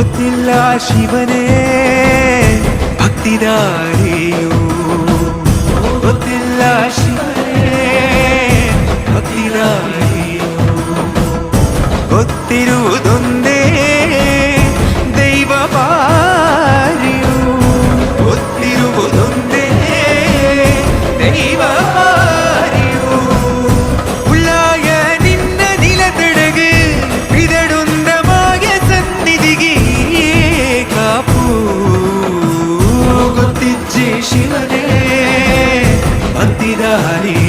ഒത്തില്ല ശിവനെ ഭക്തിദാരിയോ. ഒത്തില്ല ശിവനെ ഭക്തിദാരിയോ. ഒത്തിരുതൊന്നേ ദൈവപാരിയോ ഒത്തിരുതൊന്നേ ദൈവ ఎత్తిదారి